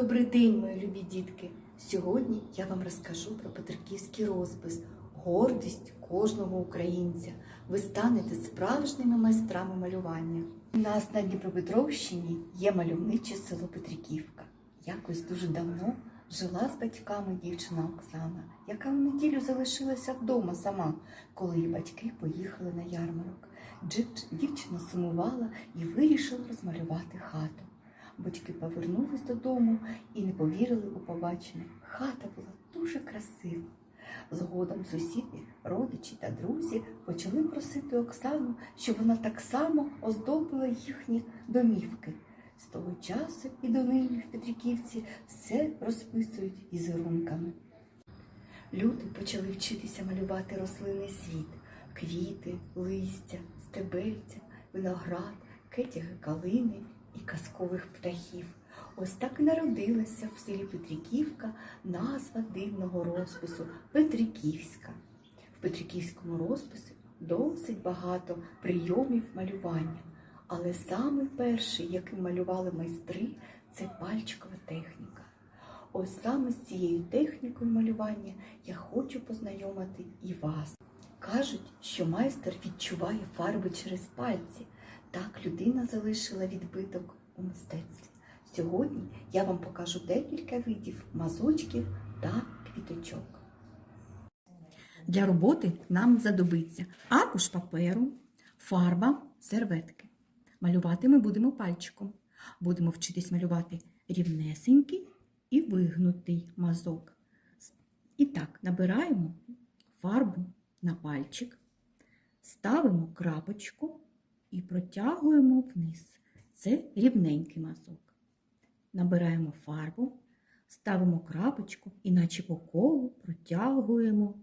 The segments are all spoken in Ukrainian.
Добрий день, мої любі дітки! Сьогодні я вам розкажу про Петриківський розпис, гордість кожного українця. Ви станете справжніми майстрами малювання. У нас на Дніпропетровщині є мальовниче село Петриківка. Якось дуже давно жила з батьками дівчина Оксана, яка в неділю залишилася вдома сама, коли її батьки поїхали на ярмарок. Дів- Дівчина сумувала і вирішила розмалювати хату. Батьки повернулись додому і не повірили у побачене. Хата була дуже красива. Згодом сусіди, родичі та друзі почали просити Оксану, щоб вона так само оздобила їхні домівки. З того часу і до нині в Петриківці все розписують візерунками. Люди почали вчитися малювати рослинний світ, квіти, листя, стебельця, виноград, кетяги калини і казкових птахів. Ось так і народилася в селі Петриківка назва дивного розпису Петриківська. В Петриківському розписі досить багато прийомів малювання, але саме перший, який малювали майстри, це пальчикова техніка. Ось саме з цією технікою малювання я хочу познайомити і вас. Кажуть, що майстер відчуває фарби через пальці. Так людина залишила відбиток у мистецтві. Сьогодні я вам покажу декілька видів мазочків та квіточок. Для роботи нам знадобиться аркуш паперу, фарба, серветки. Малювати ми будемо пальчиком. Будемо вчитись малювати рівнесенький і вигнутий мазок. І так, набираємо фарбу на пальчик, ставимо крапочку і протягуємо вниз. Це рівненький мазок. Набираємо фарбу, ставимо крапочку і наче по колу протягуємо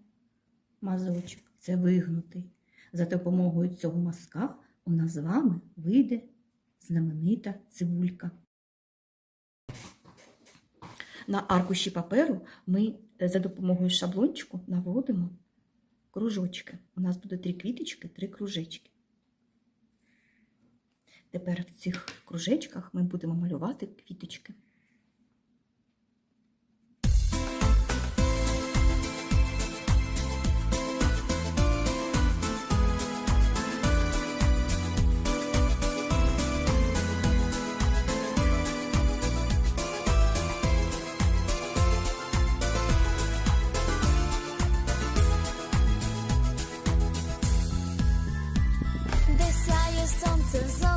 мазочок. Це вигнутий. За допомогою цього мазка у нас з вами вийде знаменита цибулька. На аркуші паперу ми е, за допомогою шаблончику наводимо кружочки. У нас буде три квіточки, три кружечки. Тепер в цих кружечках ми будемо малювати квіточки. сонце золоте,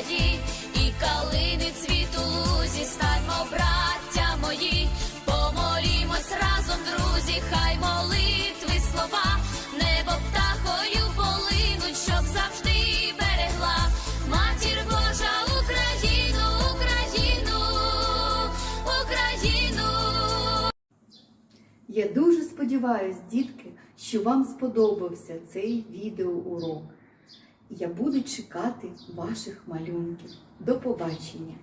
гаї і калини цвіту лузі, станьмо, браття мої, помолімось разом, друзі, хай молитви слова, небо птахою полинуть, щоб завжди берегла матір Божа Україну, Україну, Україну. Я дуже сподіваюся, дітки, що вам сподобався цей відеоурок. Я буду чекати ваших малюнків. До побачення!